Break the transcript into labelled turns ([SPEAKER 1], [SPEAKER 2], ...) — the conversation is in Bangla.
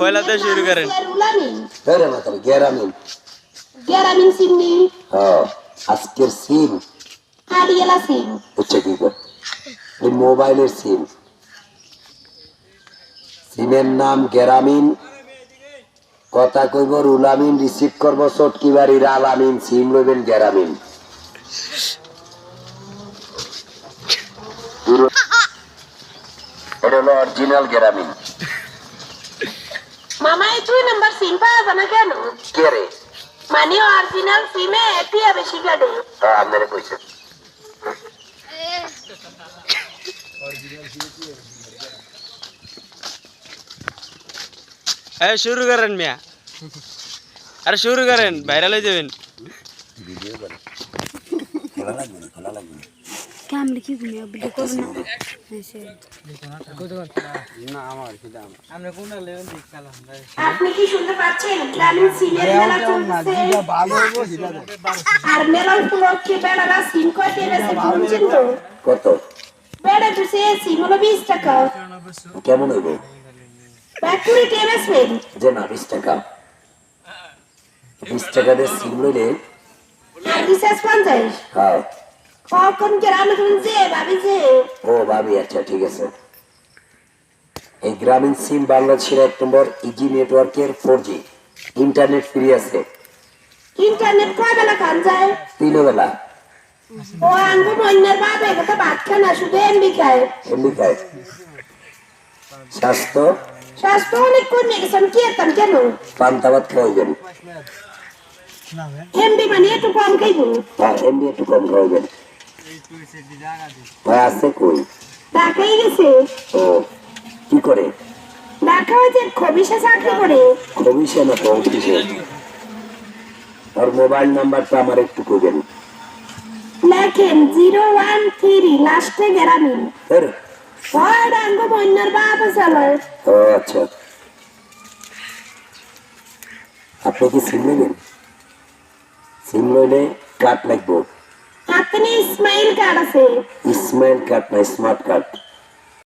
[SPEAKER 1] পয়লাতে শুরু করেন।
[SPEAKER 2] ধরে মাতাল গ্যারামিন
[SPEAKER 3] গ্যারামিন সিমনি
[SPEAKER 2] হ্যাঁ আজকের সিম
[SPEAKER 3] আড়িয়েলা সিম
[SPEAKER 2] হচ্ছে কি এই মোবাইলের সিম সিমের নাম কথা কইব রুলামিন রিসিভ করব চটকি বাড়ির আলামিন সিম লইবেন গ্যারামিন। এটা হলো অরিজিনাল গ্যারামিন।
[SPEAKER 3] মামা এই দুই নাম্বার সিম পাওয়া যায় না কেন
[SPEAKER 2] কে রে
[SPEAKER 3] মানে অরিজিনাল সিমে টিয়া বেশি কাটে
[SPEAKER 2] হ্যাঁ আপনারা কইছে
[SPEAKER 1] হ্যাঁ শুরু করেন মিয়া আরে শুরু করেন ভাইরাল হয়ে যাবেন
[SPEAKER 2] খোলা লাগবে না খোলা লাগবে না
[SPEAKER 4] ক্যামেরা কি ঘুমিয়ে করব না হ্যাঁ সে
[SPEAKER 3] আপনি কি শুনতে পাচ্ছেন? গ্রামীণ সিমের মেলা চলছে। আর মেলা উপলক্ষে বেড়ারা সিম শুনছেন তো?
[SPEAKER 2] কত?
[SPEAKER 3] বেড়া দুসে সিম হলো বিশ টাকা।
[SPEAKER 2] কেমন হইব?
[SPEAKER 3] ব্যাকুড়ি টেবেসবেন
[SPEAKER 2] যে না বিশ টাকা। বিশ টাকা দিয়ে সিম লইলে
[SPEAKER 3] আর রিচার্জ পঞ্চাশ।
[SPEAKER 2] হ্যাঁ।
[SPEAKER 3] কখন গ্রামে শুনছে ভাবি যে।
[SPEAKER 2] ও ভাবি আচ্ছা ঠিক আছে। এই গ্রামীণ সিম বাংলাদেশের এক নম্বর ইজি নেটওয়ার্কের ফোর জি ইন্টারনেট ফ্রি আছে।
[SPEAKER 3] ইন্টারনেট কয় বেলা খান যায়?
[SPEAKER 2] তিন বেলা।
[SPEAKER 3] ও আঙ্গু মন্যের বাপ এগোতে ভাত খায় না শুধু এমবি খায়।
[SPEAKER 2] এমনি খায়। স্বাস্থ্য?
[SPEAKER 3] স্বাস্থ্য অনেক কমে গেছে আমি কি এতাম কেন?
[SPEAKER 2] পান্তাবাদ খাওয়াইবেন।
[SPEAKER 3] এমবি মানে একটু কম খাইব।
[SPEAKER 2] হ্যাঁ এমনি একটু কম খাওয়াইবেন। ভাই আছে কই?
[SPEAKER 3] ঢাকাই গেছে?
[SPEAKER 2] ও কি করে?
[SPEAKER 3] ঢাকা হয়েছে খবিসে চাকরি করে।
[SPEAKER 2] কমিশন না পৌঁছিছে আর মোবাইল নাম্বারটা আমার একটু কইবেন।
[SPEAKER 3] লেখেন জিরো ওয়ান থ্রি লাস্টে বাপ চালায়
[SPEAKER 2] ও আচ্ছা। আপনি কি সিম নেবেন? সিম লইলে কার্ড লাগবো।
[SPEAKER 3] আপনি ইসমাইল কার্ড আছে
[SPEAKER 2] ইসমাইল কার্ড না স্মার্ট কার্ড